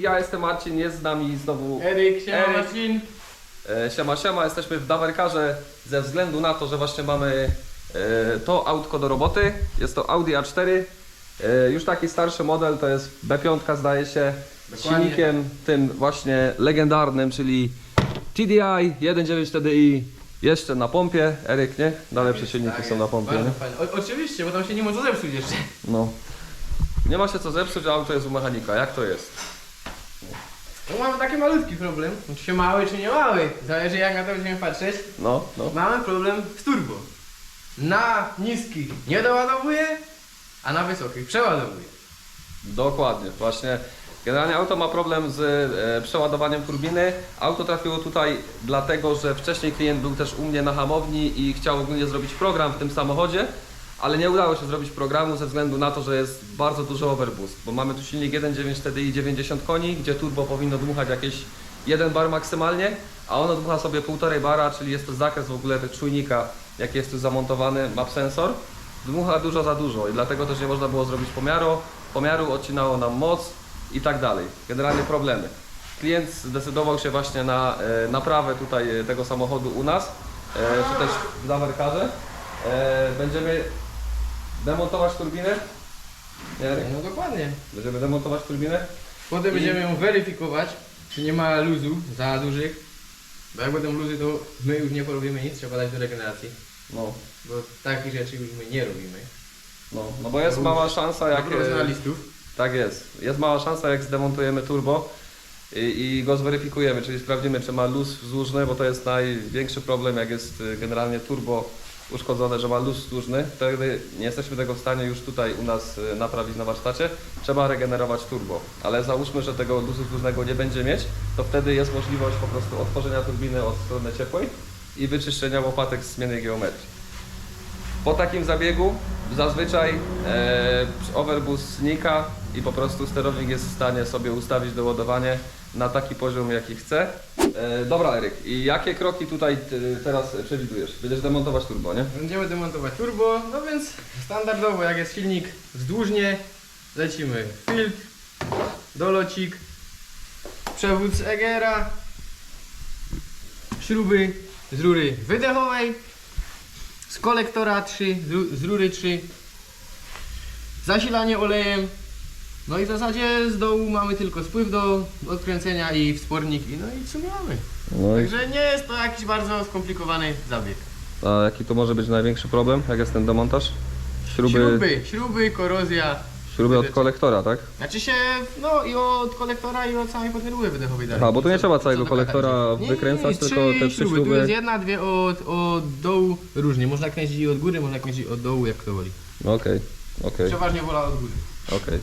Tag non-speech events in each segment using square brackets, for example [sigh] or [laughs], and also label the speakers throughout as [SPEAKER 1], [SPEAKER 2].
[SPEAKER 1] Ja jestem Marcin, jest z nami znowu
[SPEAKER 2] Eryk, siema
[SPEAKER 1] Eryk.
[SPEAKER 2] Marcin.
[SPEAKER 1] e, siema siema. Jesteśmy w Dawerkarze ze względu na to, że właśnie mamy e, to autko do roboty. Jest to Audi A4. E, już taki starszy model, to jest B5 zdaje się. Z
[SPEAKER 2] Dokładnie.
[SPEAKER 1] silnikiem tym właśnie legendarnym, czyli TDI 1.9 TDI. Jeszcze na pompie. Eryk, nie? Dalej przy silniki
[SPEAKER 2] Tak
[SPEAKER 1] są na pompie,
[SPEAKER 2] bardzo
[SPEAKER 1] nie?
[SPEAKER 2] fajnie. O, oczywiście, bo tam się nie może zepsuć jeszcze.
[SPEAKER 1] No. Nie ma się co zepsuć, a auto jest u mechanika. Jak to jest?
[SPEAKER 2] No mamy taki malutki problem. Czy mały, czy nie mały. Zależy jak na to będziemy patrzeć.
[SPEAKER 1] No, no.
[SPEAKER 2] Mamy problem z turbo. Na niskich nie doładowuje, a na wysokich przeładowuje.
[SPEAKER 1] Dokładnie, właśnie. Generalnie auto ma problem z e, przeładowaniem turbiny. Auto trafiło tutaj dlatego, że wcześniej klient był też u mnie na hamowni i chciał ogólnie zrobić program w tym samochodzie, ale nie udało się zrobić programu ze względu na to, że jest bardzo duży overboost, bo mamy tu silnik 1.9 TDI 90 koni, gdzie turbo powinno dmuchać jakieś 1 bar maksymalnie, a ono dmucha sobie 1,5 bara, czyli jest to zakres w ogóle tego czujnika, jaki jest tu zamontowany, map sensor. Dmucha dużo za dużo i dlatego też nie można było zrobić pomiaru. Pomiaru odcinało nam moc i tak dalej. Generalnie problemy. Klient zdecydował się właśnie na e, naprawę tutaj e, tego samochodu u nas, e, czy też w Dawerkarze. E, będziemy demontować turbinę. Eryk?
[SPEAKER 2] No dokładnie.
[SPEAKER 1] Będziemy demontować turbinę.
[SPEAKER 2] Potem będziemy ją weryfikować, czy nie ma luzu za dużych. Bo jak będą luzy, to my już nie porobimy nic, trzeba dać do regeneracji.
[SPEAKER 1] No,
[SPEAKER 2] Bo takich rzeczy już my nie robimy.
[SPEAKER 1] no, no bo jest mała szansa jak...
[SPEAKER 2] Jak
[SPEAKER 1] e,
[SPEAKER 2] profesjonalistów.
[SPEAKER 1] Tak jest. Jest mała szansa, jak zdemontujemy turbo i, i go zweryfikujemy, czyli sprawdzimy, czy ma luz wzdłużny, bo to jest największy problem, jak jest y, generalnie turbo uszkodzone, że ma luz wzdłużny. Wtedy nie jesteśmy tego w stanie już tutaj u nas y, naprawić na warsztacie. Trzeba regenerować turbo. Ale załóżmy, że tego luzu wzdłużnego nie będzie mieć, to wtedy jest możliwość po prostu otworzenia turbiny od strony ciepłej i wyczyszczenia łopatek z zmiennej geometrii. Po takim zabiegu zazwyczaj e, overboost znika i po prostu sterownik jest w stanie sobie ustawić doładowanie na taki poziom jaki chce. E, dobra Eryk, i jakie kroki tutaj ty, teraz przewidujesz? Będziesz demontować turbo, nie?
[SPEAKER 2] Będziemy demontować turbo, no więc standardowo jak jest silnik wzdłużnie, lecimy filtr, dolocik, przewód z Egera, śruby z rury wydechowej, z kolektora 3, z ru- z rury 3, zasilanie olejem, no i w zasadzie z dołu mamy tylko spływ do odkręcenia i wsporniki, no i w sumie mamy.
[SPEAKER 1] No i
[SPEAKER 2] Także nie jest to jakiś bardzo skomplikowany zabieg.
[SPEAKER 1] a jaki to może być największy problem, jak jest ten demontaż? Śruby,
[SPEAKER 2] Śruby, śruby, korozja.
[SPEAKER 1] śruby od kolektora, tak?
[SPEAKER 2] Znaczy się, no i od kolektora i od samej podnierury wydechowej dalej.
[SPEAKER 1] Aha, bo tu nie trzeba
[SPEAKER 2] Co-
[SPEAKER 1] całego
[SPEAKER 2] co
[SPEAKER 1] kolektora
[SPEAKER 2] dokładać? Nie, nie,
[SPEAKER 1] wykręcać,
[SPEAKER 2] nie,
[SPEAKER 1] tylko te trzy
[SPEAKER 2] śruby. Tu
[SPEAKER 1] śruby.
[SPEAKER 2] jest jedna, dwie od, od dołu różnie. Można kręcić i od góry, można kręcić od dołu, jak kto woli.
[SPEAKER 1] No Okej, okej.
[SPEAKER 2] Przeważnie wola od góry.
[SPEAKER 1] Okej.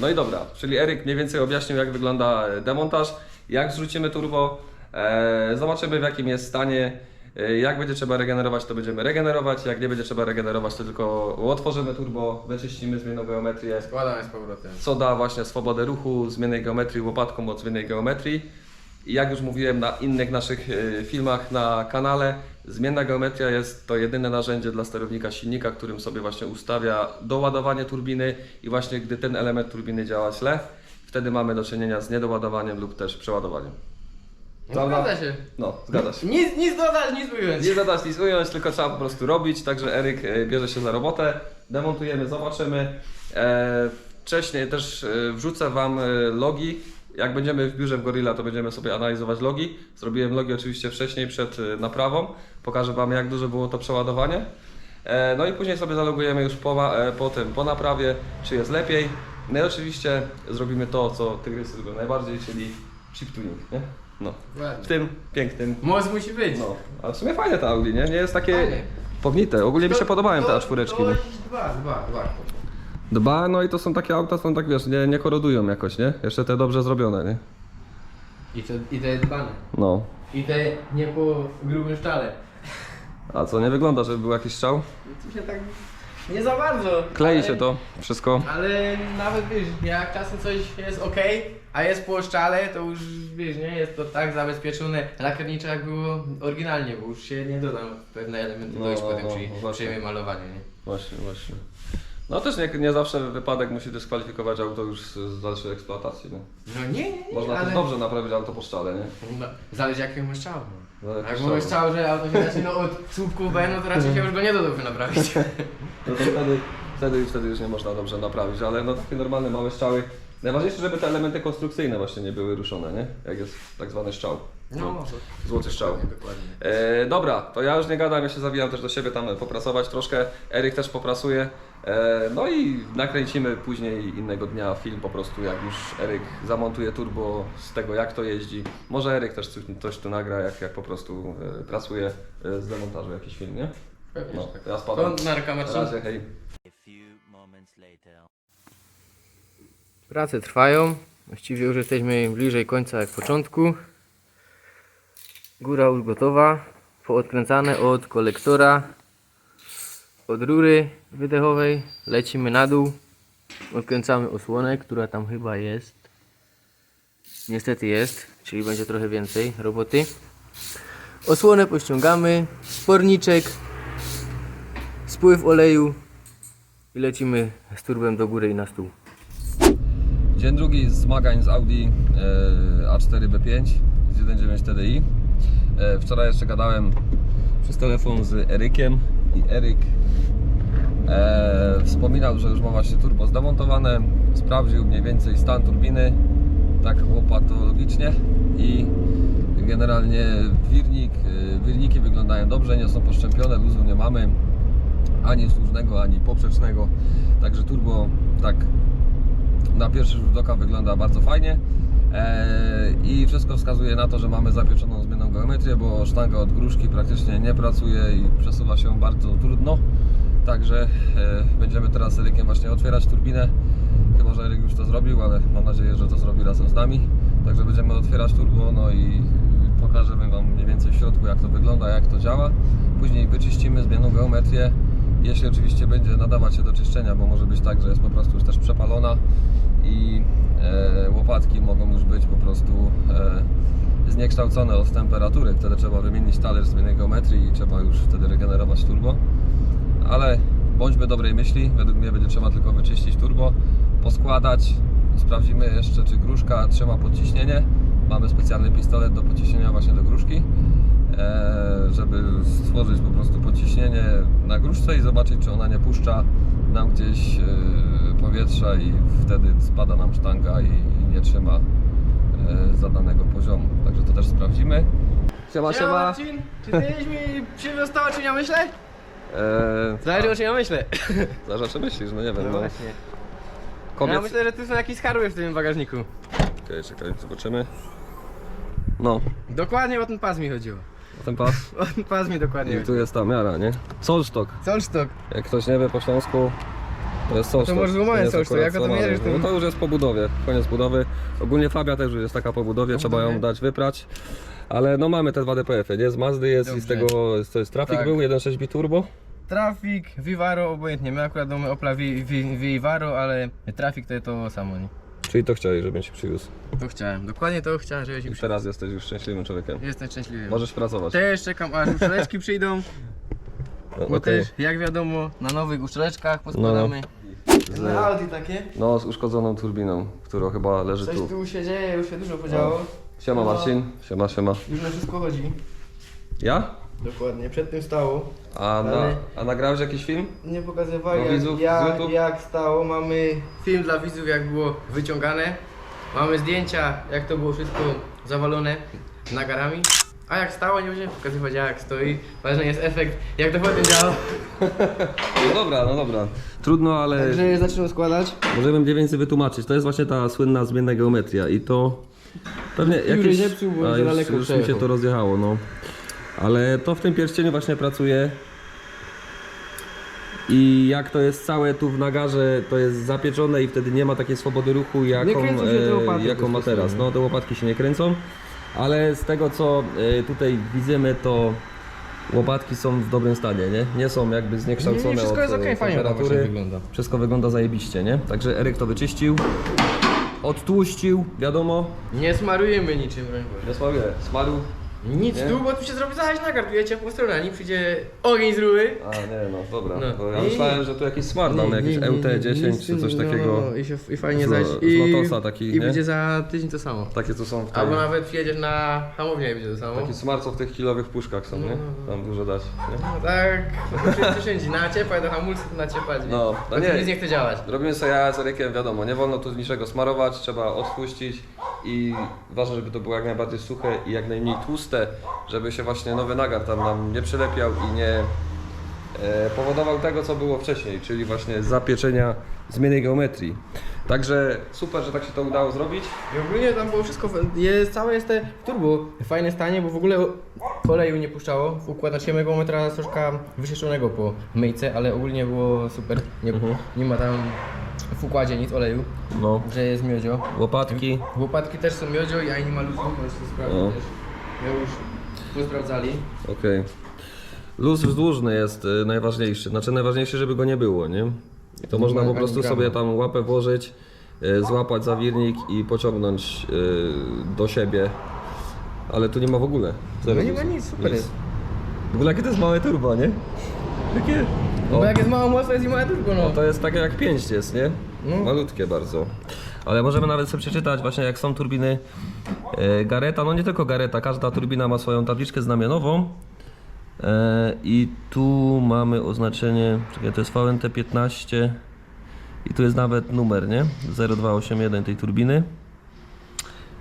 [SPEAKER 1] No i dobra, czyli Eryk mniej więcej objaśnił jak wygląda demontaż, jak zrzucimy turbo, e, zobaczymy w jakim jest stanie, e, jak będzie trzeba regenerować to będziemy regenerować, jak nie będzie trzeba regenerować to tylko otworzymy turbo, wyczyścimy zmienną geometrię,
[SPEAKER 2] Składamy z powrotem.
[SPEAKER 1] co da właśnie swobodę ruchu, zmiennej geometrii łopatką od zmiennej geometrii. I jak już mówiłem na innych naszych e, filmach na kanale, zmienna geometria jest to jedyne narzędzie dla sterownika silnika, którym sobie właśnie ustawia doładowanie turbiny i właśnie gdy ten element turbiny działa źle, wtedy mamy do czynienia z niedoładowaniem lub też przeładowaniem.
[SPEAKER 2] No, zgadza się.
[SPEAKER 1] No, zgadza się.
[SPEAKER 2] Nic, nic dodać, nic ująć.
[SPEAKER 1] Nie zadać nic ująć, tylko trzeba po prostu robić. Także Eryk e, bierze się za robotę, demontujemy, zobaczymy. E, wcześniej też wrzucę Wam logi. Jak będziemy w biurze w Gorilla, to będziemy sobie analizować logi. Zrobiłem logi oczywiście wcześniej przed e, naprawą. Pokażę Wam, jak duże było to przeładowanie. E, no i później sobie zalogujemy już po, e, po tym, po naprawie, czy jest lepiej. No i oczywiście zrobimy to, co Tygrysy lubią najbardziej, czyli chip tuning, nie? No. W tym pięknym
[SPEAKER 2] Moc musi być.
[SPEAKER 1] no, ale w sumie fajne te Audi, nie? Nie jest takie pognite. Ogólnie mi się podobają te
[SPEAKER 2] to-
[SPEAKER 1] A4.
[SPEAKER 2] to jakieś Dwa, dwa, dwa.
[SPEAKER 1] Dba, no i to są takie auta, są tak wiesz, nie, nie korodują jakoś, nie? Jeszcze te dobrze zrobione, nie?
[SPEAKER 2] I te, I te dbane.
[SPEAKER 1] No.
[SPEAKER 2] I te nie po grubym szczale.
[SPEAKER 1] A co, nie wygląda, żeby był jakiś strzał?
[SPEAKER 2] Tu się tak nie za bardzo.
[SPEAKER 1] Klei
[SPEAKER 2] ale-
[SPEAKER 1] się to wszystko.
[SPEAKER 2] Ale nawet wiesz, jak czasem coś jest ok, a jest po szczale, to już wiesz, nie jest to tak zabezpieczone lakiernicze jak było oryginalnie, bo już się nie dodam pewne elementy
[SPEAKER 1] No,
[SPEAKER 2] no, już
[SPEAKER 1] no,
[SPEAKER 2] potem
[SPEAKER 1] no,
[SPEAKER 2] przy,
[SPEAKER 1] właśnie.
[SPEAKER 2] przy malowaniu, nie?
[SPEAKER 1] Właśnie, właśnie. No też nie, nie zawsze wypadek musi dyskwalifikować auto już z, z dalszej eksploatacji. Nie?
[SPEAKER 2] No nie, nie, nie
[SPEAKER 1] Można
[SPEAKER 2] ale...
[SPEAKER 1] też dobrze naprawić auto po szczale, nie?
[SPEAKER 2] No, Zależy jaki masz strzał.
[SPEAKER 1] No,
[SPEAKER 2] No.
[SPEAKER 1] jak
[SPEAKER 2] Jak
[SPEAKER 1] strzał.
[SPEAKER 2] że auto się zaczyna od słupków B, no to raczej się już go nie da dobrze naprawić. [laughs]
[SPEAKER 1] No to wtedy, wtedy, wtedy już nie można dobrze naprawić, ale no takie normalne małe strzały. Najważniejsze, żeby te elementy konstrukcyjne właśnie nie były ruszone, nie? Jak jest tak zwany strzał.
[SPEAKER 2] No,
[SPEAKER 1] Złoty strzał.
[SPEAKER 2] dokładnie, dokładnie.
[SPEAKER 1] E, dobra, to ja już nie gadam, ja się zawijam też do siebie tam popracować troszkę. Eryk też popracuje. E, no i nakręcimy później innego dnia film po prostu, jak już Eryk zamontuje turbo z tego, jak to jeździ. Może Eryk też coś, coś tu nagra, jak, jak po prostu e, pracuje e, z demontażu jakiś film, nie?
[SPEAKER 2] Pewnie,
[SPEAKER 1] No,
[SPEAKER 2] że tak.
[SPEAKER 1] to ja spadam.
[SPEAKER 2] To narka
[SPEAKER 1] Na
[SPEAKER 2] Marcin.
[SPEAKER 1] razie, hej.
[SPEAKER 2] Prace trwają. Właściwie już jesteśmy bliżej końca jak początku. Góra już gotowa. Poodkręcane od kolektora. Od rury wydechowej. Lecimy na dół. Odkręcamy osłonę, która tam chyba jest. Niestety jest, czyli będzie trochę więcej roboty. Osłonę pościągamy. Sporniczek. Spływ oleju. I lecimy z turbem do góry i na stół.
[SPEAKER 1] Dzień drugi z zmagań z Audi e, A4 B5 z 1.9 TDI. E, wczoraj jeszcze gadałem przez telefon z Erykiem i Eryk e, wspominał, że już ma właśnie turbo zdemontowane, sprawdził mniej więcej stan turbiny, tak łopatologicznie i generalnie wirnik, e, wirniki wyglądają dobrze, nie są poszczępione, luzu nie mamy ani służnego, ani poprzecznego, także turbo tak na pierwszy rzut oka wygląda bardzo fajnie. Eee, i wszystko wskazuje na to, że mamy zapieczoną geometrię, bo sztanga od gruszki praktycznie nie pracuje i przesuwa się bardzo trudno. Także e, będziemy teraz Erykiem właśnie otwierać turbinę. Chyba, że Eryk już to zrobił, ale mam nadzieję, że to zrobi razem z nami. Także będziemy otwierać turbo, no i pokażemy Wam mniej więcej w środku jak to wygląda, jak to działa. Później wyczyścimy zmienną geometrię. Jeśli oczywiście będzie nadawać się do czyszczenia, bo może być tak, że jest po prostu już też przepalona i e, łopatki mogą już być po prostu e, zniekształcone od temperatury. Wtedy trzeba wymienić talerz zmiennej geometrii i trzeba już wtedy regenerować turbo. Ale bądźmy dobrej myśli, według mnie będzie trzeba tylko wyczyścić turbo, poskładać. Sprawdzimy jeszcze, czy gruszka trzyma podciśnienie. Mamy specjalny pistolet do podciśnienia właśnie do gruszki, e, żeby stworzyć po prostu podciśnienie na gruszce i zobaczyć, czy ona nie puszcza nam gdzieś e, powietrza i wtedy spada nam sztanga i, i nie trzyma e, zadanego poziomu. To też sprawdzimy. Siema, siema.
[SPEAKER 2] Marcin, czy ty mi przywiózł to, czy ja myślę?
[SPEAKER 1] E,
[SPEAKER 2] Zależy o czym ja myślę.
[SPEAKER 1] za rzeczy [laughs] myślisz, no nie wiem.
[SPEAKER 2] No
[SPEAKER 1] No,
[SPEAKER 2] właśnie.
[SPEAKER 1] kobiet...
[SPEAKER 2] Ja myślę, że tu są jakieś skarby w tym bagażniku.
[SPEAKER 1] Okej, czekaj, zobaczymy. No,
[SPEAKER 2] Dokładnie o ten pas mi chodziło.
[SPEAKER 1] ten pas. [laughs]
[SPEAKER 2] O ten pas mi dokładnie
[SPEAKER 1] I tu jest ta miara, nie? Solstok.
[SPEAKER 2] Solstok.
[SPEAKER 1] Jak ktoś nie wie po śląsku, to jest solstok.
[SPEAKER 2] może
[SPEAKER 1] akurat
[SPEAKER 2] jak to mierzysz, to-
[SPEAKER 1] No to już jest po budowie, koniec budowy. Ogólnie Fabia też już jest taka po budowie, trzeba ją dać wyprać. Ale no mamy te dwa DPF-y, nie? Z Mazdy jest i z
[SPEAKER 2] Dobrze.
[SPEAKER 1] tego, to jest Traffic
[SPEAKER 2] Tak.
[SPEAKER 1] był, 1.6 biturbo.
[SPEAKER 2] Trafik, Vivaro, obojętnie. My akurat mamy Opla Vi- Vi- Vivaro, ale Trafik to jest to samo, nie?
[SPEAKER 1] Czyli to chciałeś, żebym ci przywiózł.
[SPEAKER 2] To chciałem, dokładnie to chciałem, żebyś mi
[SPEAKER 1] I
[SPEAKER 2] przyszedł.
[SPEAKER 1] teraz jesteś już szczęśliwym człowiekiem.
[SPEAKER 2] Jestem szczęśliwy.
[SPEAKER 1] Możesz pracować.
[SPEAKER 2] Też czekam aż uszczeleczki przyjdą,
[SPEAKER 1] No,
[SPEAKER 2] bo
[SPEAKER 1] okej.
[SPEAKER 2] też jak wiadomo na nowych uszczeleczkach poskładamy.
[SPEAKER 1] Z-
[SPEAKER 2] Na Audi takie.
[SPEAKER 1] No, z uszkodzoną turbiną, która chyba leży
[SPEAKER 2] Coś
[SPEAKER 1] tu.
[SPEAKER 2] tu się dzieje, już się dużo podziało.
[SPEAKER 1] Siema Marcin, siema, siema.
[SPEAKER 2] Już na wszystko chodzi.
[SPEAKER 1] Ja?
[SPEAKER 2] Dokładnie, przed tym stało.
[SPEAKER 1] A, na, a nagrałeś jakiś film?
[SPEAKER 2] Nie pokazywali
[SPEAKER 1] Do
[SPEAKER 2] jak,
[SPEAKER 1] widzów z
[SPEAKER 2] jak,
[SPEAKER 1] YouTube?
[SPEAKER 2] jak stało. Mamy film dla widzów jak było wyciągane. Mamy zdjęcia jak to było wszystko zawalone nagarami. A jak stało nie będziemy pokazywać jak stoi. Ważny jest efekt jak dokładnie działa.
[SPEAKER 1] No dobra, no dobra. Trudno, ale
[SPEAKER 2] Także zaczynam składać.
[SPEAKER 1] możemy mniej więcej wytłumaczyć. To jest właśnie ta słynna zmienna geometria i to pewnie jakieś...
[SPEAKER 2] nie psuł, bo za
[SPEAKER 1] już,
[SPEAKER 2] daleko
[SPEAKER 1] już mi się
[SPEAKER 2] przejechał.
[SPEAKER 1] to rozjechało, no. Ale to w tym pierścieniu właśnie pracuje. I jak to jest całe tu w nagarze, to jest zapieczone i wtedy nie ma takiej swobody ruchu, jaką,
[SPEAKER 2] kręcą się te łopaty
[SPEAKER 1] jaką ma teraz. No te łopatki się nie kręcą, ale z tego co e, tutaj widzimy, to łopatki są w dobrym stanie, nie? Nie są jakby zniekształcone
[SPEAKER 2] Nie, nie, wszystko
[SPEAKER 1] od
[SPEAKER 2] jest okej,
[SPEAKER 1] e,
[SPEAKER 2] fajnie
[SPEAKER 1] temperatury.
[SPEAKER 2] wygląda.
[SPEAKER 1] Wszystko wygląda zajebiście, nie? Także Eryk to wyczyścił, odtłuścił, wiadomo.
[SPEAKER 2] Nie smarujemy niczym broń Boże.
[SPEAKER 1] Nie smaruję, smaru
[SPEAKER 2] Nic
[SPEAKER 1] Nie?
[SPEAKER 2] tu, bo tu się zrobi zaś nagartuje ciepłą stronę, a nie przyjdzie ogień z rury.
[SPEAKER 1] A nie, no dobra.
[SPEAKER 2] No.
[SPEAKER 1] Bo ja
[SPEAKER 2] I-
[SPEAKER 1] myślałem, że tu jakiś smart damy, jakieś EUT10 czy coś
[SPEAKER 2] no,
[SPEAKER 1] takiego.
[SPEAKER 2] No, i, się, i fajnie
[SPEAKER 1] z-
[SPEAKER 2] zaś.
[SPEAKER 1] z
[SPEAKER 2] I,
[SPEAKER 1] Lotosa taki,
[SPEAKER 2] I
[SPEAKER 1] nie?
[SPEAKER 2] będzie za tydzień to samo.
[SPEAKER 1] Takie tu są w tej,
[SPEAKER 2] Albo nawet przyjedziesz na hamownię i będzie to samo.
[SPEAKER 1] Taki smart co w tych kilowych puszkach są, nie? Tam dużo dać. Nie?
[SPEAKER 2] No tak, wszyscy wszędzie. Naciepaj do hamulca, to naciepać.
[SPEAKER 1] No,
[SPEAKER 2] No,
[SPEAKER 1] no
[SPEAKER 2] no
[SPEAKER 1] nie.
[SPEAKER 2] nic nie chce działać.
[SPEAKER 1] Robimy sobie jaja z Erykiem, wiadomo, nie wolno tu niczego smarować, trzeba odpuścić i ważne, żeby to było jak najbardziej suche i jak najmniej tłuste, żeby się właśnie nowy nagar tam nam nie przylepiał i nie e, powodował tego, co było wcześniej, czyli właśnie zapieczenia zmiany geometrii. Także super, że tak się to udało zrobić.
[SPEAKER 2] I ogólnie tam było wszystko, jest, całe jest te turbo w fajne stanie, bo w ogóle oleju nie puszczało. W układ znaczy metra troszkę wyczyszczonego po myjce, ale ogólnie było super. Nie, nie ma tam w układzie nic oleju,
[SPEAKER 1] No,
[SPEAKER 2] że jest miodzio.
[SPEAKER 1] łopatki.
[SPEAKER 2] Łopatki też są miodzio i ani ma luzu, możesz to sprawdzić
[SPEAKER 1] No.
[SPEAKER 2] też. Ja już posprawdzali.
[SPEAKER 1] Okej. Luz wzdłużny jest y, najważniejszy. Znaczy najważniejsze, żeby go nie było, nie? I to można po
[SPEAKER 2] ani
[SPEAKER 1] prostu
[SPEAKER 2] grama.
[SPEAKER 1] sobie tam łapę włożyć, y, złapać zawirnik i pociągnąć y, do siebie. Ale tu nie ma w ogóle. Zero
[SPEAKER 2] No nie ma nic, super jest.
[SPEAKER 1] W ogóle jakie to jest małe turbo, nie? Takie.
[SPEAKER 2] No bo jak jest mało mocno, jest i mała turbo, no.
[SPEAKER 1] to jest takie jak pięść jest, nie?
[SPEAKER 2] No.
[SPEAKER 1] Malutkie bardzo. Ale możemy nawet sobie przeczytać właśnie jak są turbiny e, Gareta, no nie tylko Gareta, każda turbina ma swoją tabliczkę znamionową. E, I tu mamy oznaczenie, czekaj, to jest VNT15 i tu jest nawet numer, nie? 0281 tej turbiny.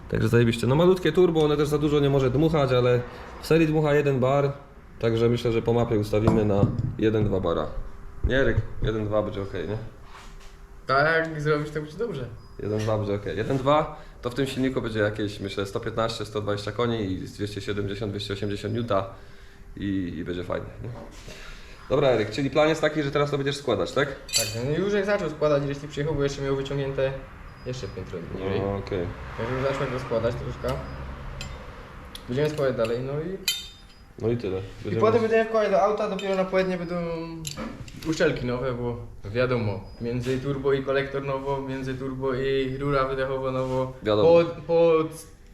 [SPEAKER 1] Także zajebiście. No malutkie turbo, one też za dużo nie może dmuchać, ale w serii dmucha 1 bar, także myślę, że po mapie ustawimy na 1-2 bara. Nie, Eryk, 1-2 będzie ok, nie?
[SPEAKER 2] Tak, jak zrobisz, to będzie dobrze.
[SPEAKER 1] 1-2 będzie ok. 1-2 to w tym silniku będzie jakieś, myślę, 115-120 koni i z 270-280 N i, i będzie fajnie. Nie? Dobra, Eryk, czyli plan jest taki, że teraz to będziesz składać, tak?
[SPEAKER 2] Tak, no już jak zaczął składać, tu przyjechał, bo jeszcze miał wyciągnięte jeszcze piętro niżej.
[SPEAKER 1] No, okej.
[SPEAKER 2] Także już zacząłem to składać troszkę. Będziemy składać dalej, no i...
[SPEAKER 1] No i tyle.
[SPEAKER 2] I
[SPEAKER 1] Będziemy-
[SPEAKER 2] potem będziemy wkładać do auta, dopiero na pojednie będą uszczelki nowe, bo wiadomo, między turbo i kolektor nowo, między turbo i rura wydechowa nowo,
[SPEAKER 1] Wiadomo.
[SPEAKER 2] pod, pod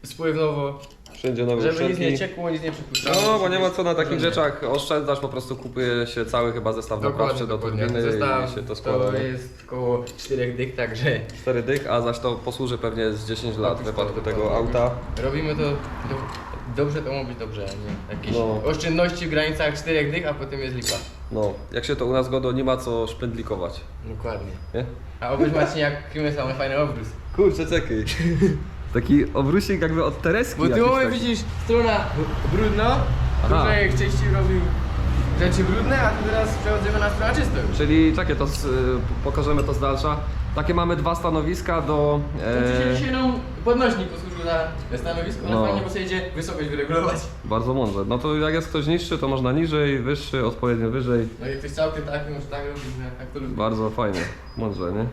[SPEAKER 2] spływ nowo,
[SPEAKER 1] Wszędzie nowe
[SPEAKER 2] żeby nic
[SPEAKER 1] uszczelki.
[SPEAKER 2] nie ciekło, nic nie przypuszczało.
[SPEAKER 1] No, bo nie ma co na takich rzeczach oszczędzać, po prostu kupuje się cały chyba zestaw naprawczy do turbiny
[SPEAKER 2] Zestaw
[SPEAKER 1] i się to składa.
[SPEAKER 2] to jest około 4 dych, także
[SPEAKER 1] 4 dyk, a zaś to posłuży pewnie z 10 lat w wypadku tego
[SPEAKER 2] to,
[SPEAKER 1] auta.
[SPEAKER 2] robimy to do, dobrze, to ma być dobrze, nie jakieś
[SPEAKER 1] No.
[SPEAKER 2] oszczędności w granicach 4 dych, a potem jest lipa.
[SPEAKER 1] No, jak się to u nas godo, nie ma co szpędlikować,
[SPEAKER 2] Dokładnie.
[SPEAKER 1] nie?
[SPEAKER 2] A obejrz Marcin, jak Krymy mamy fajny obrus.
[SPEAKER 1] Kurczę, czekaj. Taki obrusik jakby od Tereski
[SPEAKER 2] Bo ty
[SPEAKER 1] jakiś
[SPEAKER 2] mamy
[SPEAKER 1] taki.
[SPEAKER 2] widzisz strona brudno,
[SPEAKER 1] Aha.
[SPEAKER 2] że wcześniej robił rzeczy brudne, a tu teraz przechodzimy na stronę czystą już.
[SPEAKER 1] Czyli czekaj, to z, y, pokażemy to z dalsza. Takie mamy dwa stanowiska do...
[SPEAKER 2] Ci się
[SPEAKER 1] E,
[SPEAKER 2] dzisiaj nam podnośnik posłużył za stanowisko,
[SPEAKER 1] No.
[SPEAKER 2] no. fajnie, bo sobie idzie wysokość wyregulować.
[SPEAKER 1] bardzo mądrze. No to jak jest ktoś niższy, to można niżej, wyższy, odpowiednio wyżej.
[SPEAKER 2] No i ktoś całkiem tak, już tak robi, że jak to lubi.
[SPEAKER 1] Bardzo fajnie, mądrze, nie?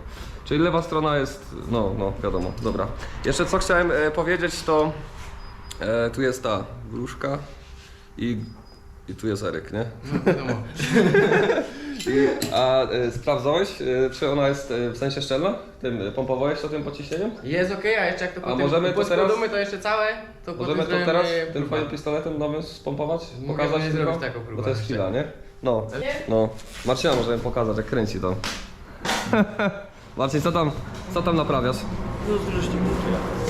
[SPEAKER 1] Czyli lewa strona jest, no, no, wiadomo, dobra. Jeszcze co chciałem e, powiedzieć, to e, tu jest ta wróżka i, i tu jest Eryk, nie?
[SPEAKER 2] No wiadomo. [laughs]
[SPEAKER 1] A e, sprawdzałeś, e, czy ona jest e, w sensie szczelna? Tym pompowałeś to tym pociśnieniem?
[SPEAKER 2] Jest okej, a jeszcze jak to
[SPEAKER 1] A
[SPEAKER 2] potem
[SPEAKER 1] możemy to teraz-
[SPEAKER 2] poskładamy, to jeszcze całe, to
[SPEAKER 1] Możemy
[SPEAKER 2] potem
[SPEAKER 1] to teraz tym
[SPEAKER 2] próbę.
[SPEAKER 1] twoim pistoletem nowym spompować?
[SPEAKER 2] Mogę
[SPEAKER 1] Pokazać tylko?
[SPEAKER 2] zrobić taką próbę
[SPEAKER 1] Bo to jest
[SPEAKER 2] jeszcze.
[SPEAKER 1] chwila, nie? No, no. Marcina możemy pokazać, jak kręci to. [laughs] Marcin, co tam, co tam naprawiasz?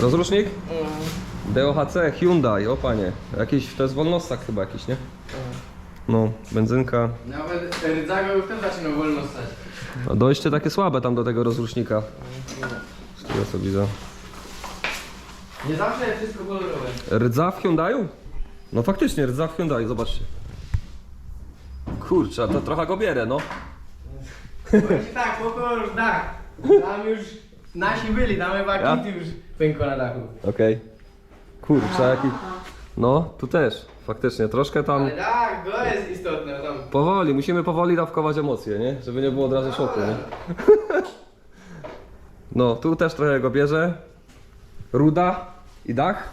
[SPEAKER 1] Rozrusznik?
[SPEAKER 2] Mm.
[SPEAKER 1] DOHC, Hyundai, o panie. Jakiś, to jest wolnostak chyba jakiś, nie? No, benzynka.
[SPEAKER 2] Nawet Rydzago już też zaczyna wolno stać.
[SPEAKER 1] A dojście takie słabe tam do tego rozrusznika. Z tego co widzę.
[SPEAKER 2] Nie zawsze jest wszystko kolorowe.
[SPEAKER 1] Rdza w Hyundaiu? No faktycznie, rdza w Hyundai, zobaczcie. Kurczę, to trochę go bierę, no.
[SPEAKER 2] Tak, pokój już dach. Tam już nasi byli, tam chyba
[SPEAKER 1] Ja?
[SPEAKER 2] kity już pękło na dachu.
[SPEAKER 1] Okej. Kurczę, jaki... No, tu też. Faktycznie, troszkę tam...
[SPEAKER 2] Ale tak, to jest istotne tam.
[SPEAKER 1] Powoli, musimy powoli dawkować emocje, nie? Żeby nie było od razu szoku, nie? [laughs] No, tu też trochę go bierze. Ruda i dach.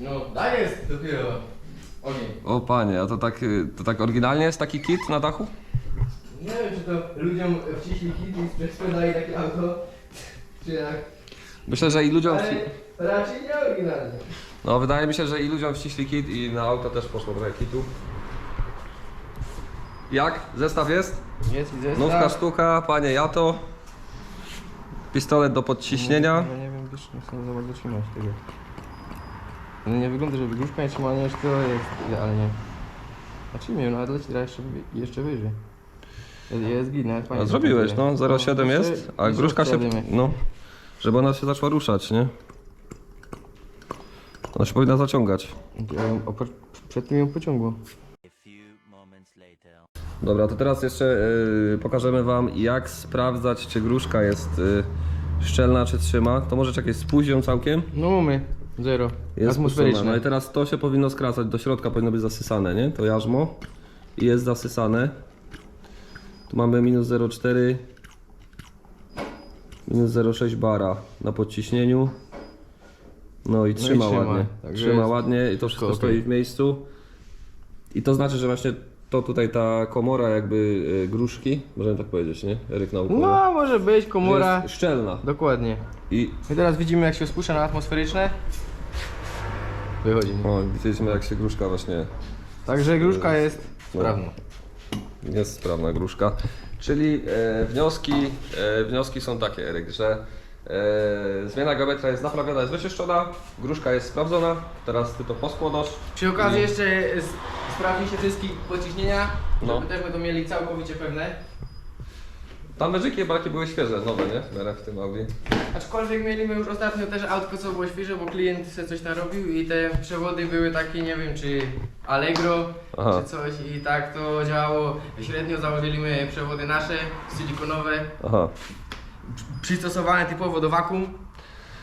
[SPEAKER 2] No, dach jest dopiero ogień.
[SPEAKER 1] O panie, a to tak, y, to tak oryginalnie jest taki kit na dachu?
[SPEAKER 2] Nie wiem, czy to ludziom wciśli kit i sprzedali takie auto, czy jak.
[SPEAKER 1] Myślę, że i ludziom...
[SPEAKER 2] Ale raczej nie oryginalnie.
[SPEAKER 1] No wydaje mi się, że i ludziom wciśli kit i na auto też poszło trochę kitu. Jak? Zestaw jest?
[SPEAKER 2] Jest i zestaw.
[SPEAKER 1] Nówka sztuka, panie Jato. Pistolet do podciśnienia.
[SPEAKER 2] Ja nie wiem, wiesz, nie chcę za bardzo trzymać tego. No nie wygląda, żeby gruszka nie trzymała, nie, że to jest idealnie. Znaczy nie wiem, nawet leci teraz jeszcze, jeszcze wyżej. Jest, jest nawet fajnie.
[SPEAKER 1] No, zrobiłeś, no
[SPEAKER 2] pokazuje.
[SPEAKER 1] 0,7
[SPEAKER 2] jeszcze-
[SPEAKER 1] jest, a gruszka się, no, żeby ona się zaczęła ruszać, nie? Ona się powinna zaciągać.
[SPEAKER 2] Ja ją opr- przed tym ją pociągło.
[SPEAKER 1] Dobra, to teraz jeszcze y, pokażemy wam jak sprawdzać czy gruszka jest y, szczelna czy trzyma. To może czekać spójrz ją całkiem.
[SPEAKER 2] No mamy, zero.
[SPEAKER 1] Jest.
[SPEAKER 2] Atmosferyczne.
[SPEAKER 1] No i teraz to się powinno skracać, do środka powinno być zasysane, nie? To jarzmo i jest zasysane. Tu mamy minus 0,4 minus 0,6 bara na podciśnieniu. No i trzyma,
[SPEAKER 2] trzyma,
[SPEAKER 1] ładnie.
[SPEAKER 2] także
[SPEAKER 1] Trzyma
[SPEAKER 2] jest
[SPEAKER 1] ładnie i to wszystko
[SPEAKER 2] okej.
[SPEAKER 1] stoi w miejscu. I to znaczy, że właśnie to tutaj ta komora jakby y, gruszki, możemy tak powiedzieć, nie? Eryk naukowy.
[SPEAKER 2] No, może być komora.
[SPEAKER 1] Jest szczelna.
[SPEAKER 2] Dokładnie.
[SPEAKER 1] I
[SPEAKER 2] I teraz widzimy jak się spuszcza na atmosferyczne. Wychodzi.
[SPEAKER 1] o, widzieliśmy jak się gruszka właśnie
[SPEAKER 2] Także gruszka jest
[SPEAKER 1] No.
[SPEAKER 2] sprawna.
[SPEAKER 1] Jest sprawna gruszka. Czyli e, wnioski, e, wnioski są takie, Eryk, że zmiana geometra jest naprawiona, jest wyczyszczona, gruszka jest sprawdzona, teraz ty to poskładasz.
[SPEAKER 2] Przy okazji jeszcze s- sprawdzi się wszystkie pociśnienia,
[SPEAKER 1] No.
[SPEAKER 2] żeby też to mieli całkowicie pewne.
[SPEAKER 1] Tam meżyki takie były świeże, nowe, nie? W miarę w tym Audi.
[SPEAKER 2] Aczkolwiek mieliśmy już ostatnio też autko, co było świeże, bo klient sobie coś narobił i te przewody były takie, nie wiem, czy Allegro,
[SPEAKER 1] Aha.
[SPEAKER 2] czy coś i tak to działało. Średnio założyliśmy przewody nasze, silikonowe,
[SPEAKER 1] Aha.
[SPEAKER 2] Przystosowane typowo do wakum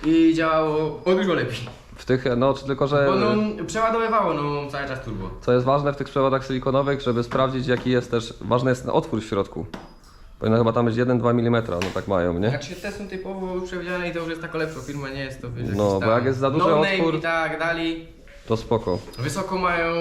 [SPEAKER 2] i działało o dużo lepiej.
[SPEAKER 1] W tych, no czy tylko, że...
[SPEAKER 2] Bo no, przeładowywało no, cały czas turbo.
[SPEAKER 1] Co jest ważne w tych przewodach silikonowych, żeby sprawdzić jaki jest też, ważny jest ten otwór w środku. Powinno chyba tam być 1-2 mm, no tak mają, nie?
[SPEAKER 2] Jak się te są typowo przewidziane i to już jest taka lepsza firma, nie jest to wiesz,
[SPEAKER 1] No, bo jak jest za duży
[SPEAKER 2] no
[SPEAKER 1] otwór-
[SPEAKER 2] i tak dalej.
[SPEAKER 1] To spoko.
[SPEAKER 2] Wysoko mają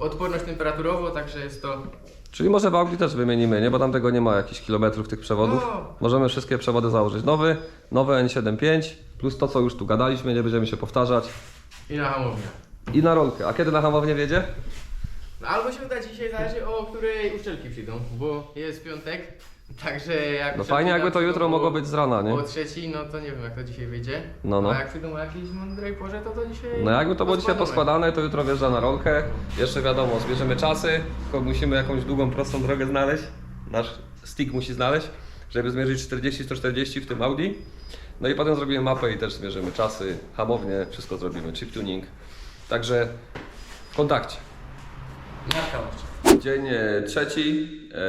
[SPEAKER 2] odporność temperaturową, także jest to...
[SPEAKER 1] Czyli może w Audi też wymienimy, nie? Bo tam tego nie ma jakichś kilometrów tych przewodów.
[SPEAKER 2] O!
[SPEAKER 1] Możemy wszystkie przewody założyć. Nowy, nowe N75, plus to co już tu gadaliśmy, nie będziemy się powtarzać.
[SPEAKER 2] I na hamownię.
[SPEAKER 1] I na rolkę. A kiedy na hamownię wiedzie?
[SPEAKER 2] No, albo się uda dzisiaj, zależy o której uszczelki przyjdą, bo jest piątek, także jak
[SPEAKER 1] No fajnie jakby to jutro mogło być z rana, nie?
[SPEAKER 2] O trzeciej, no to nie wiem jak to dzisiaj wyjdzie.
[SPEAKER 1] No, no.
[SPEAKER 2] A jak przyjdą o jakiejś mądrej porze, to to dzisiaj...
[SPEAKER 1] No jakby to było dzisiaj poskładane, to jutro wjeżdża na rolkę. Jeszcze wiadomo, zbierzemy czasy, tylko musimy jakąś długą, prostą drogę znaleźć. Nasz stick musi znaleźć, żeby zmierzyć 40-140 w tym Audi. No i potem zrobimy mapę i też zmierzymy czasy, hamownie, wszystko zrobimy, chip tuning. Także w kontakcie.
[SPEAKER 2] Na kałuż.
[SPEAKER 1] Dzień e, trzeci. E,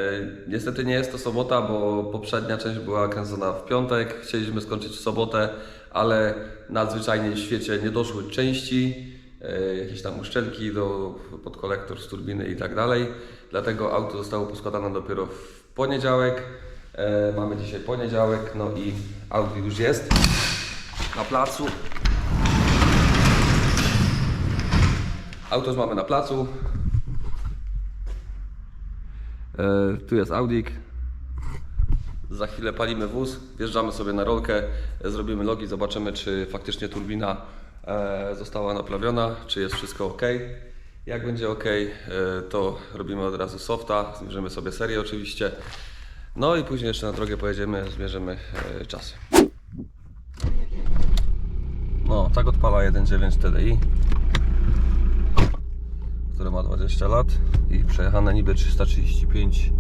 [SPEAKER 1] niestety nie jest to sobota, bo poprzednia część była kręcona w piątek. Chcieliśmy skończyć w sobotę, ale nadzwyczajnie w świecie nie doszły części, e, jakieś tam uszczelki do, pod kolektor z turbiny i tak dalej. Dlatego auto zostało poskładane dopiero w poniedziałek. Mamy dzisiaj poniedziałek, no i Audi już jest na placu. Auto już mamy na placu. E, tu jest Audik. Za chwilę palimy wóz, wjeżdżamy sobie na rolkę, e, zrobimy logi, zobaczymy czy faktycznie turbina e, została naprawiona, czy jest wszystko ok. Jak będzie ok, to robimy od razu softa, zmierzymy sobie serię oczywiście. No i później jeszcze na drogę pojedziemy, zmierzymy czasy. No, tak odpala 1.9 TDI które ma 20 lat i przejechane niby 335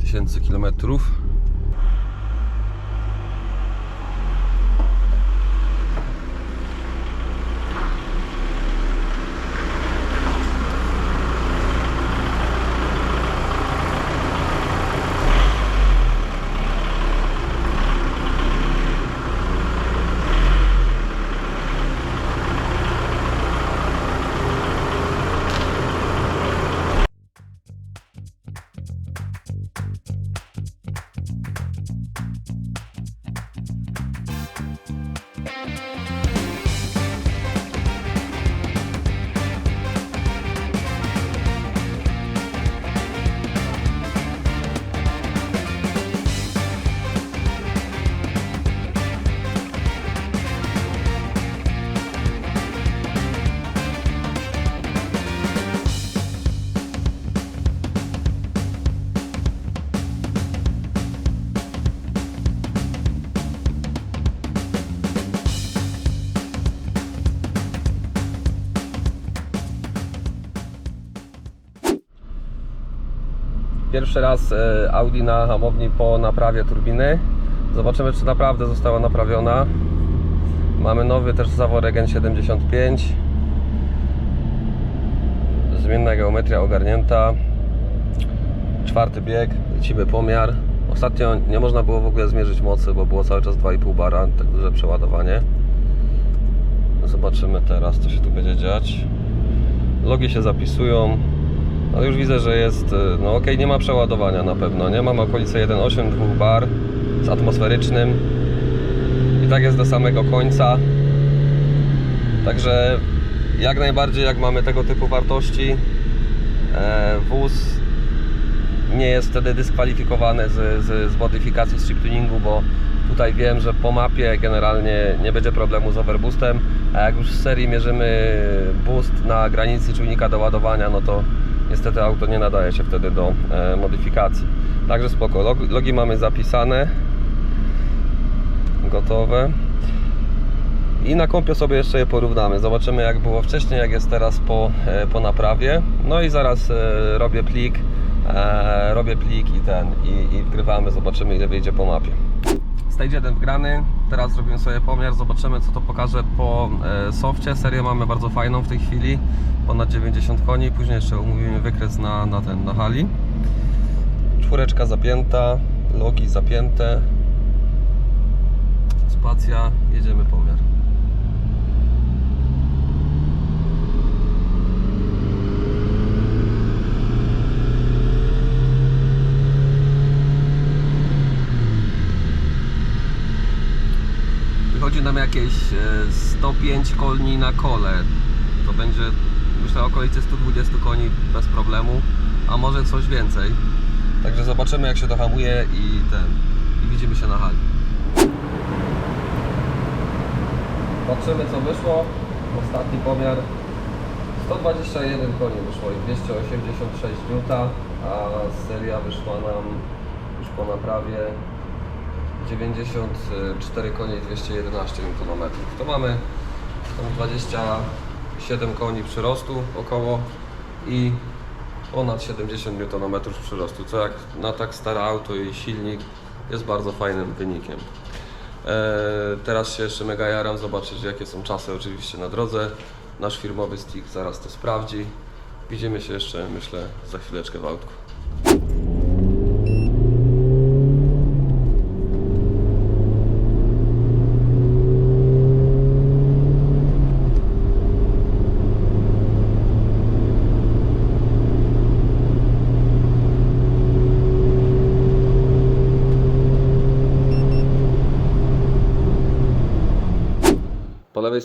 [SPEAKER 1] tysięcy kilometrów. Pierwszy raz e, Audi na hamowni po naprawie turbiny. Zobaczymy, czy naprawdę została naprawiona. Mamy nowy też zaworek N75. Zmienna geometria ogarnięta. Czwarty bieg, lecimy pomiar. Ostatnio nie można było w ogóle zmierzyć mocy, bo było cały czas 2,5 bara, tak duże przeładowanie. Zobaczymy teraz, co się tu będzie dziać. Logi się zapisują. No już widzę, że jest, y, no ok, nie ma przeładowania na pewno, nie? Mamy okolice 1,8, 2 bar z atmosferycznym. I tak jest do samego końca. Także jak najbardziej, jak mamy tego typu wartości, e, wóz nie jest wtedy dyskwalifikowany z, z, z modyfikacji tuningu, bo tutaj wiem, że po mapie generalnie nie będzie problemu z overboostem, a jak już w serii mierzymy boost na granicy czujnika do ładowania, no to niestety auto nie nadaje się wtedy do e, modyfikacji. Także spoko, Log, logi mamy zapisane, gotowe. I na kompie sobie jeszcze je porównamy. Zobaczymy jak było wcześniej, jak jest teraz po, e, po naprawie. No i zaraz e, robię plik, robię plik i ten i, i wgrywamy, zobaczymy ile wyjdzie po mapie. Stage 1 wgrany, teraz zrobimy sobie pomiar, zobaczymy co to pokaże po e, softie. Serię mamy bardzo fajną w tej chwili, ponad 90 koni, później jeszcze umówimy wykres na, na ten, na hali. Czwóreczka zapięta, logi zapięte, spacja, jedziemy pomiar. Wychodzi nam jakieś e, 105 koni na kole. To będzie myślę okolice 120 koni bez problemu, a może coś więcej. Także zobaczymy jak się to hamuje i ten. I widzimy się na hali. Patrzymy co wyszło. Ostatni pomiar. 121 koni wyszło i 286 N, a seria wyszła nam już po naprawie 94 konie i 211 Nm. To mamy tam 27 koni przyrostu około i ponad 70 Nm przyrostu, co jak na tak stare auto i silnik jest bardzo fajnym wynikiem. Eee, teraz się jeszcze mega jaram zobaczyć jakie są czasy oczywiście na drodze. Nasz firmowy stick zaraz to sprawdzi. Widzimy się jeszcze myślę za chwileczkę w autku.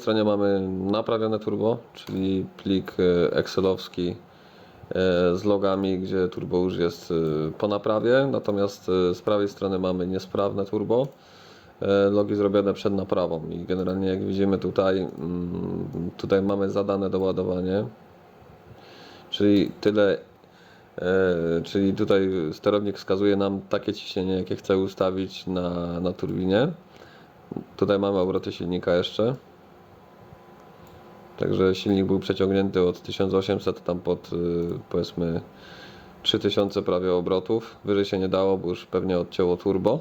[SPEAKER 1] Stronie mamy naprawione turbo, czyli plik e, excelowski e, z logami, gdzie turbo już jest e, po naprawie, natomiast z prawej strony mamy niesprawne turbo, logi zrobione przed naprawą i generalnie jak widzimy tutaj, mm, tutaj mamy zadane doładowanie, czyli tyle, czyli tutaj sterownik wskazuje nam takie ciśnienie, jakie chce ustawić na, na turbinie. Tutaj mamy obroty silnika jeszcze. Także silnik był przeciągnięty od 1800 tam pod y, powiedzmy 3000 prawie obrotów. Wyżej się nie dało, bo już pewnie odcięło turbo.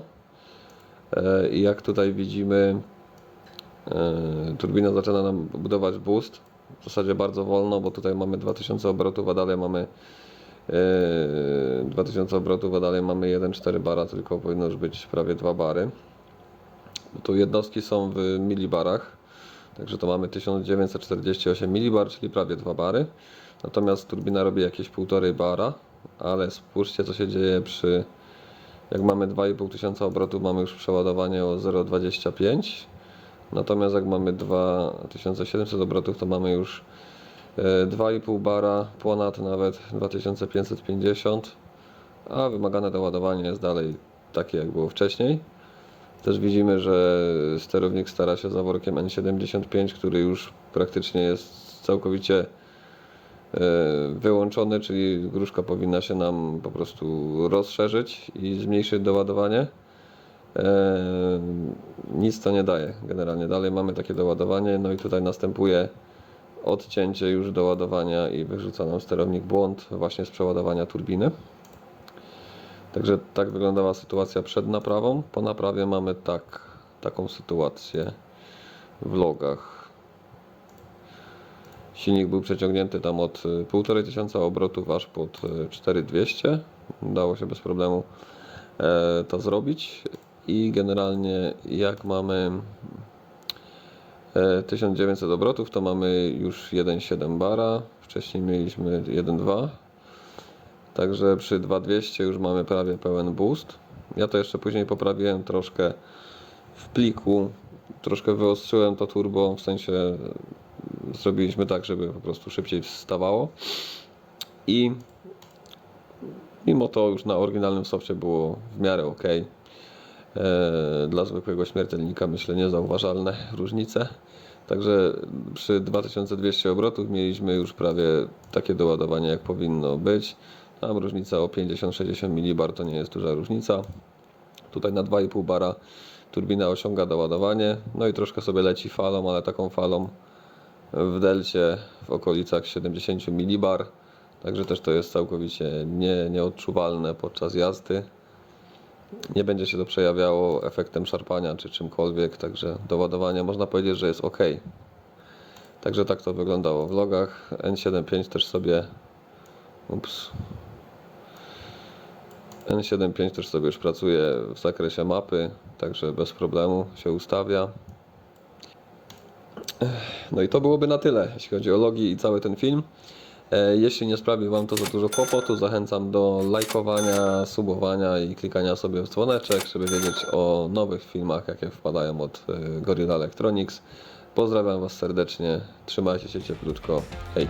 [SPEAKER 1] E, I jak tutaj widzimy, e, turbina zaczyna nam budować boost. W zasadzie bardzo wolno, bo tutaj mamy 2000 obrotów, a dalej mamy e, 2000 obrotów, a dalej mamy 1,4 bara, tylko powinno już być prawie 2 bary. Tu jednostki są w milibarach. Także to mamy 1948 milibar, czyli prawie 2 bary. Natomiast turbina robi jakieś 1,5 bara, ale spójrzcie co się dzieje przy jak mamy 2,5 tysiąca obrotów mamy już przeładowanie o 0,25 natomiast jak mamy 2700 obrotów to mamy już e, 2,5 bara, ponad nawet 2550 a wymagane doładowanie jest dalej takie jak było wcześniej też widzimy, że sterownik stara się za workiem N75, który już praktycznie jest całkowicie e, wyłączony, czyli gruszka powinna się nam po prostu rozszerzyć i zmniejszyć doładowanie. E, Nic to nie daje generalnie. Dalej mamy takie doładowanie, no i tutaj następuje odcięcie już doładowania i wyrzuca nam sterownik błąd właśnie z przeładowania turbiny. Także tak wyglądała sytuacja przed naprawą. Po naprawie mamy tak, taką sytuację w logach. Silnik był przeciągnięty tam od y, 1,5 tysiąca obrotów aż pod y, 4200. Dało się bez problemu e, to zrobić. I generalnie jak mamy e, 1900 obrotów, to mamy już 1,7 bara. Wcześniej mieliśmy 1,2. Także przy 2200 już mamy prawie pełen boost. Ja to jeszcze później poprawiłem troszkę w pliku. Troszkę wyostrzyłem to turbo, w sensie e, zrobiliśmy tak, żeby po prostu szybciej wstawało. I mimo to już na oryginalnym softie było w miarę ok. Dla zwykłego śmiertelnika myślę niezauważalne [laughs] różnice. Także przy 2200 obrotów mieliśmy już prawie takie doładowanie jak powinno być. Tam różnica o 50-60 mB to nie jest duża różnica. Tutaj na 2,5 bara turbina osiąga doładowanie. No i troszkę sobie leci falą, ale taką falą w delcie w okolicach 70 mB. Także też to jest całkowicie nie, nieodczuwalne podczas jazdy. Nie będzie się to przejawiało efektem szarpania czy czymkolwiek, także doładowanie można powiedzieć, że jest ok. Także tak to wyglądało w logach. N75 też sobie. Ups. N75 też sobie już pracuje w zakresie mapy, także bez problemu się ustawia. No i to byłoby na tyle, jeśli chodzi o logi i cały ten film. E, Jeśli nie sprawi Wam to za dużo kłopotu, zachęcam do lajkowania, subowania i klikania sobie w dzwoneczek, żeby wiedzieć o nowych filmach, jakie wpadają od e, Gorilla Electronics. Pozdrawiam Was serdecznie, trzymajcie się cieplutko, hej!